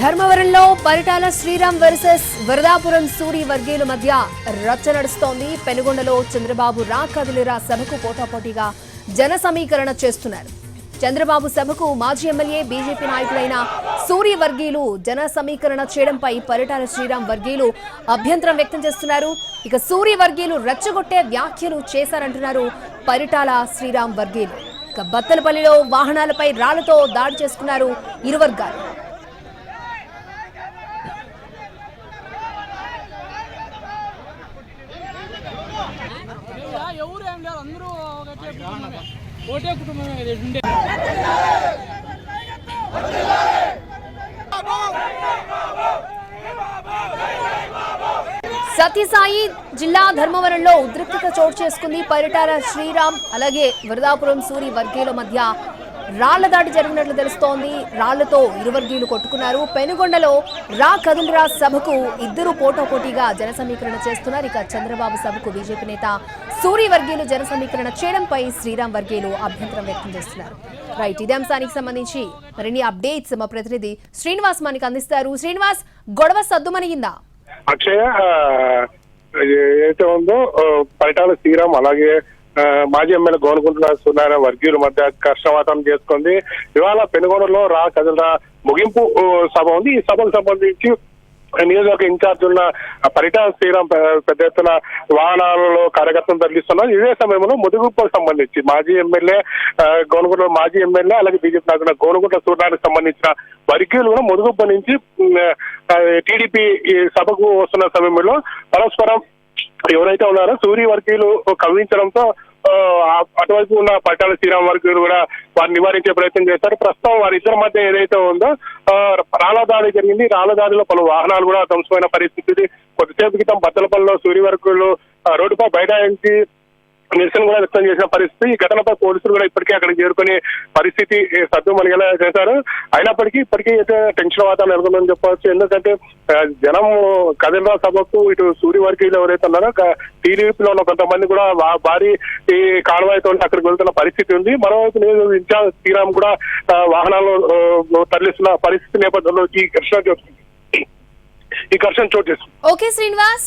ధర్మవరంలో పరిటాల శ్రీరామ్ వర్సెస్ వరదాపురం సూరి వర్గీయుల మధ్య రచ్చ నడుస్తోంది. పెనుగొండలో చంద్రబాబు రా కదిలిరా సభకు పోటాపోటీగా జన సమీకరణ చేస్తున్నారు. చంద్రబాబు సభకు మాజీ ఎమ్మెల్యే బీజేపీ నాయకులైన సూరి వర్గీయులు జన సమీకరణ చేయడంపై పరిటాల శ్రీరామ్ వర్గీయులు అభ్యంతరం వ్యక్తం చేస్తున్నారు. ఇక సూరి వర్గీయులు రెచ్చగొట్టే వ్యాఖ్యలు చేశారంటున్నారు పరిటాల శ్రీరామ్ వర్గీయులు. ఇక బత్తలపల్లిలో వాహనాలపై రాళ్ళతో దాడి చేసుకున్నారు ఇరు వర్గాలు అందరూ ఒకటే కుటుంబమే. ఒకటే కుటుంబమే ఇది ఉండే. సత్యసాయి జిల్లా ధర్మవరంలో ఉద్రిక్తత చోటు చేసుకుంది పరిటాల శ్రీరామ్ అలాగే వరదాపురం సూరి వర్గీయుల మధ్య రాళ్ళ దాడి జరిగినట్లు తెలుస్తోంది. రాళ్ళతో ఇరువర్గీయులు కొట్టుకున్నారు. పెనుగొండలో రా కదులురా సభకు ఇద్దరు పోటాపోటీగా జన సమీకరణ చేస్తున్నారు. ఇక చంద్రబాబు సభకు బీజేపీ నేత సూరి వర్గీయులు జన సమీకరణ చేయడంపై శ్రీరామ్ వర్గీయులు అభ్యంతరం వ్యక్తం చేస్తున్నారు. రైట్ ఇదే అంశానికి సంబంధించి మరిన్ని అప్డేట్స్ మా ప్రతినిధి శ్రీనివాస్ మనకి అందిస్తారు. శ్రీనివాస్ గొడవ సద్దుమనిగిందా అక్షయ ఏదైతే ఉందో పరిటాల శ్రీరామ్ అలాగే మాజీ ఎమ్మెల్యే గోనుకుంటున్న సూర్యనారాయణ వర్గీయుల మధ్య కష్టవాతం చేసుకుంది. ఇవాళ పెనుగొండలో రా కదలరా ముగింపు సభ ఉంది. ఈ సభకు సంబంధించి నియోజకవర్గ ఇన్ఛార్జ్ ఉన్న పరిటా శ్రీరామ్ పెద్ద ఎత్తున వాహనాలలో కార్యకర్తలు తరలిస్తున్నారు. ఇదే సమయంలో ముదుగుప్పకు సంబంధించి మాజీ ఎమ్మెల్యే గోనుగుంట మాజీ ఎమ్మెల్యే అలాగే బీజేపీ నాయకుడు గోనుగుంట సూర్యానికి సంబంధించిన వర్గీయులు కూడా ముదుగుప్ప నుంచి టీడీపీ ఈ సభకు వస్తున్న సమయంలో పరస్పరం ఎవరైతే ఉన్నారో సూర్య వర్గీయులు కవ్వించడంతో అటువైపు ఉన్న పట్టాల శ్రీరామ్ వర్గీయులు కూడా వారిని నివారించే ప్రయత్నం చేశారు ప్రస్తుతం వారిద్దరి మధ్య ఏదైతే ఉందో ఆ, జరిగింది. రాళ్ళ దాడిలో పలు వాహనాలు కూడా ధ్వంసమైన పరిస్థితి కొద్దిసేపు క్రితం బద్దలపల్లిలో సూర్య వర్గీయులు రోడ్డుపై బైఠాయించి నిరసన కూడా వ్యక్తం చేసిన పరిస్థితి. ఈ ఘటనపై పోలీసులు కూడా ఇప్పటికే అక్కడ చేరుకునే పరిస్థితి ఏ, సద్దుమణిగేలా చేశారు. అయినప్పటికీ ఇప్పటికీ అయితే టెన్షన్ వాతావరణం నెలకొందని చెప్పవచ్చు ఎందుకంటే జనం కదిరా సభకు ఇటు సూర్య వర్గీయులు ఎవరైతే ఉన్నారో టీడీపీలో ఉన్న కొంతమంది కూడా భారీ ఈ కాలువైతో అక్కడికి వెళ్తున్న పరిస్థితి ఉంది. మరోవైపు నేను ఇన్ఛార్జ్ శ్రీరామ్ కూడా వాహనాలు తరలిస్తున్న పరిస్థితి నేపథ్యంలో ఈ ఘర్షణ చోటు- ఈ ఘర్షణ చోటు చేస్తుంది ఓకే శ్రీనివాస్.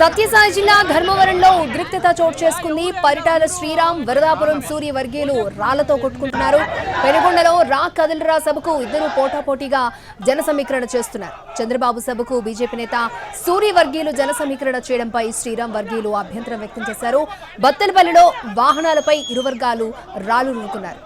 సత్యసాయి జిల్లా ధర్మవరంలో ఉద్రిక్తత చోటు చేసుకుంది. పరిటాల శ్రీరామ్ వరదాపురం సూర్య వర్గీయులు రాళ్ళతో కొట్టుకుంటున్నారు. పెనుగొండలో రా కదలరా సభకు ఇద్దరు పోటాపోటీగా జన సమీకరణ చేస్తున్నారు. చంద్రబాబు సభకు బీజేపీ నేత సూర్య వర్గీయులు జన సమీకరణ చేయడంపై శ్రీరామ్ వర్గీయులు అభ్యంతరం వ్యక్తం చేశారు. బత్తలపల్లిలో వాహనాలపై ఇరు వర్గాలు రాళ్ళు నూకున్నారు.